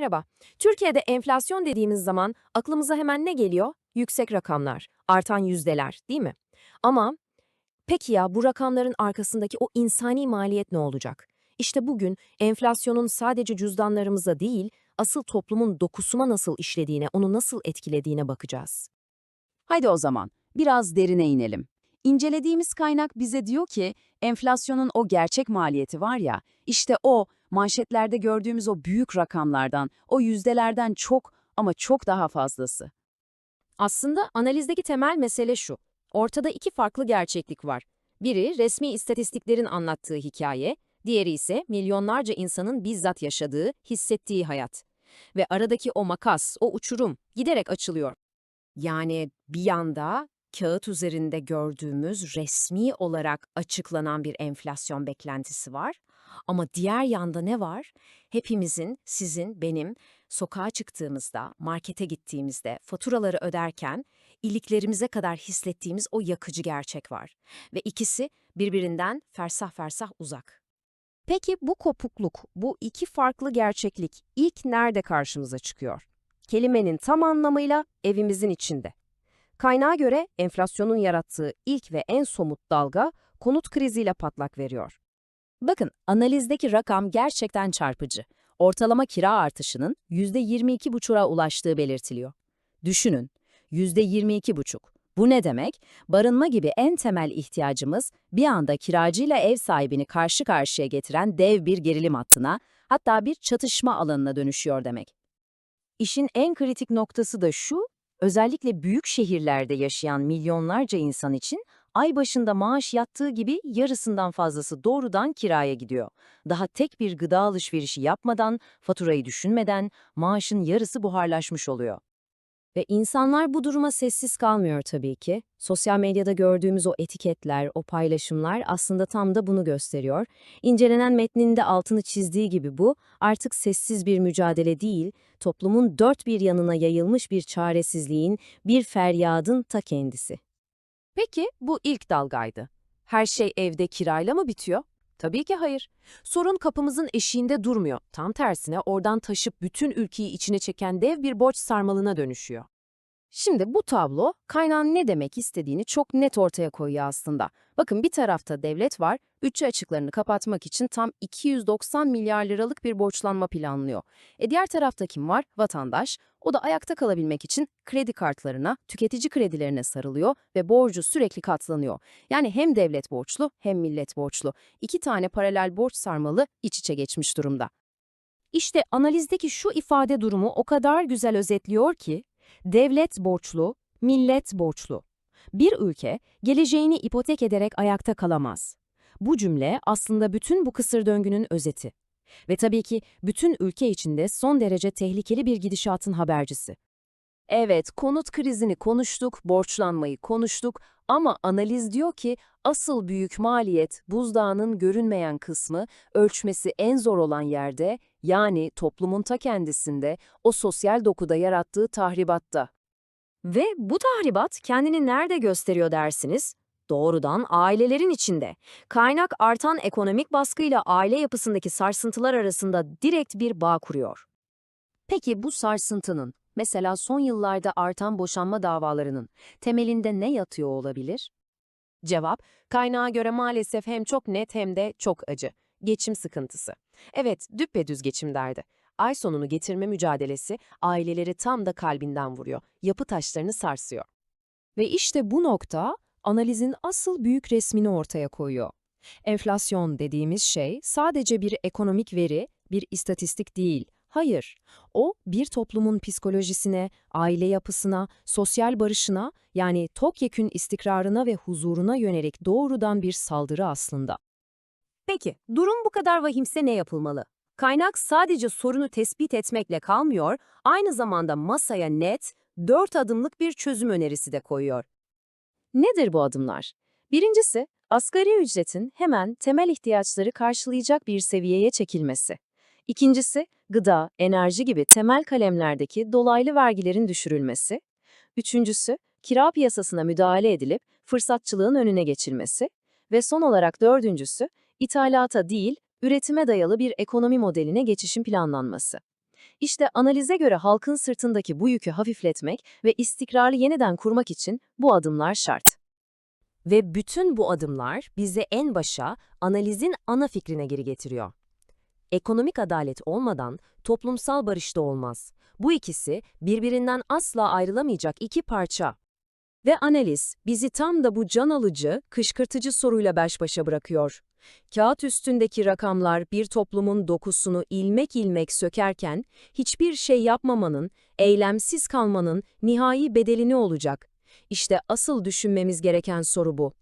Merhaba. Türkiye'de enflasyon dediğimiz zaman aklımıza hemen ne geliyor? Yüksek rakamlar, artan yüzdeler, değil mi? Ama peki ya bu rakamların arkasındaki o insani maliyet ne olacak? İşte bugün enflasyonun sadece cüzdanlarımıza değil, asıl toplumun dokusuna nasıl işlediğine, onu nasıl etkilediğine bakacağız. Haydi o zaman biraz derine inelim. İncelediğimiz kaynak bize diyor ki enflasyonun o gerçek maliyeti var ya, işte o manşetlerde gördüğümüz o büyük rakamlardan, o yüzdelerden çok ama çok daha fazlası. Aslında analizdeki temel mesele şu. Ortada iki farklı gerçeklik var. Biri resmi istatistiklerin anlattığı hikaye, diğeri ise milyonlarca insanın bizzat yaşadığı, hissettiği hayat. Ve aradaki o makas, o uçurum giderek açılıyor. Yani bir yanda kağıt üzerinde gördüğümüz resmi olarak açıklanan bir enflasyon beklentisi var. Ama diğer yanda ne var? Hepimizin, sizin, benim sokağa çıktığımızda, markete gittiğimizde, faturaları öderken iliklerimize kadar hissettiğimiz o yakıcı gerçek var. Ve ikisi birbirinden fersah fersah uzak. Peki bu kopukluk, bu iki farklı gerçeklik ilk nerede karşımıza çıkıyor? Kelimenin tam anlamıyla evimizin içinde. Kaynağa göre enflasyonun yarattığı ilk ve en somut dalga konut kriziyle patlak veriyor. Bakın analizdeki rakam gerçekten çarpıcı. Ortalama kira artışının %22,5'a ulaştığı belirtiliyor. Düşünün, %22,5. Bu ne demek? Barınma gibi en temel ihtiyacımız bir anda kiracıyla ev sahibini karşı karşıya getiren dev bir gerilim hattına, hatta bir çatışma alanına dönüşüyor demek. İşin en kritik noktası da şu, özellikle büyük şehirlerde yaşayan milyonlarca insan için ay başında maaş yattığı gibi yarısından fazlası doğrudan kiraya gidiyor. Daha tek bir gıda alışverişi yapmadan, faturayı düşünmeden maaşın yarısı buharlaşmış oluyor. Ve insanlar bu duruma sessiz kalmıyor tabii ki. Sosyal medyada gördüğümüz o etiketler, o paylaşımlar aslında tam da bunu gösteriyor. İncelenen metninde altını çizdiği gibi bu artık sessiz bir mücadele değil, toplumun dört bir yanına yayılmış bir çaresizliğin, bir feryadın ta kendisi. Peki bu ilk dalgaydı. Her şey evde kirayla mı bitiyor? Tabii ki hayır. Sorun kapımızın eşiğinde durmuyor. Tam tersine oradan taşıp bütün ülkeyi içine çeken dev bir borç sarmalına dönüşüyor. Şimdi bu tablo kaynağın ne demek istediğini çok net ortaya koyuyor aslında. Bakın bir tarafta devlet var, bütçe açıklarını kapatmak için tam 290 milyar liralık bir borçlanma planlıyor. E diğer tarafta kim var? Vatandaş. O da ayakta kalabilmek için kredi kartlarına, tüketici kredilerine sarılıyor ve borcu sürekli katlanıyor. Yani hem devlet borçlu hem millet borçlu. İki tane paralel borç sarmalı iç içe geçmiş durumda. İşte analizdeki şu ifade durumu o kadar güzel özetliyor ki, devlet borçlu, millet borçlu. Bir ülke geleceğini ipotek ederek ayakta kalamaz. Bu cümle aslında bütün bu kısır döngünün özeti. Ve tabii ki bütün ülke içinde son derece tehlikeli bir gidişatın habercisi. Evet, konut krizini konuştuk, borçlanmayı konuştuk ama analiz diyor ki asıl büyük maliyet buzdağının görünmeyen kısmı, ölçmesi en zor olan yerde, yani toplumun ta kendisinde, o sosyal dokuda yarattığı tahribatta. Ve bu tahribat kendini nerede gösteriyor dersiniz? Doğrudan ailelerin içinde. Kaynak artan ekonomik baskıyla aile yapısındaki sarsıntılar arasında direkt bir bağ kuruyor. Peki bu sarsıntının, mesela son yıllarda artan boşanma davalarının temelinde ne yatıyor olabilir? Cevap, kaynağa göre maalesef hem çok net hem de çok acı. Geçim sıkıntısı. Evet, düppedüz geçim derdi. Ay sonunu getirme mücadelesi aileleri tam da kalbinden vuruyor. Yapı taşlarını sarsıyor. Ve işte bu nokta analizin asıl büyük resmini ortaya koyuyor. Enflasyon dediğimiz şey sadece bir ekonomik veri, bir istatistik değil. Hayır, o bir toplumun psikolojisine, aile yapısına, sosyal barışına yani topyekün istikrarına ve huzuruna yönelik doğrudan bir saldırı aslında. Peki, durum bu kadar vahimse ne yapılmalı? Kaynak sadece sorunu tespit etmekle kalmıyor, aynı zamanda masaya net, dört adımlık bir çözüm önerisi de koyuyor. Nedir bu adımlar? Birincisi, asgari ücretin hemen temel ihtiyaçları karşılayacak bir seviyeye çekilmesi. İkincisi, gıda, enerji gibi temel kalemlerdeki dolaylı vergilerin düşürülmesi. Üçüncüsü, kira piyasasına müdahale edilip fırsatçılığın önüne geçilmesi. Ve son olarak dördüncüsü, ithalata değil, üretime dayalı bir ekonomi modeline geçişin planlanması. İşte analize göre halkın sırtındaki bu yükü hafifletmek ve istikrarı yeniden kurmak için bu adımlar şart. Ve bütün bu adımlar bizi en başa analizin ana fikrine geri getiriyor. Ekonomik adalet olmadan toplumsal barış da olmaz. Bu ikisi birbirinden asla ayrılamayacak iki parça. Ve analiz bizi tam da bu can alıcı, kışkırtıcı soruyla baş başa bırakıyor. Kağıt üstündeki rakamlar bir toplumun dokusunu ilmek ilmek sökerken, hiçbir şey yapmamanın, eylemsiz kalmanın nihai bedeli ne olacak? İşte asıl düşünmemiz gereken soru bu.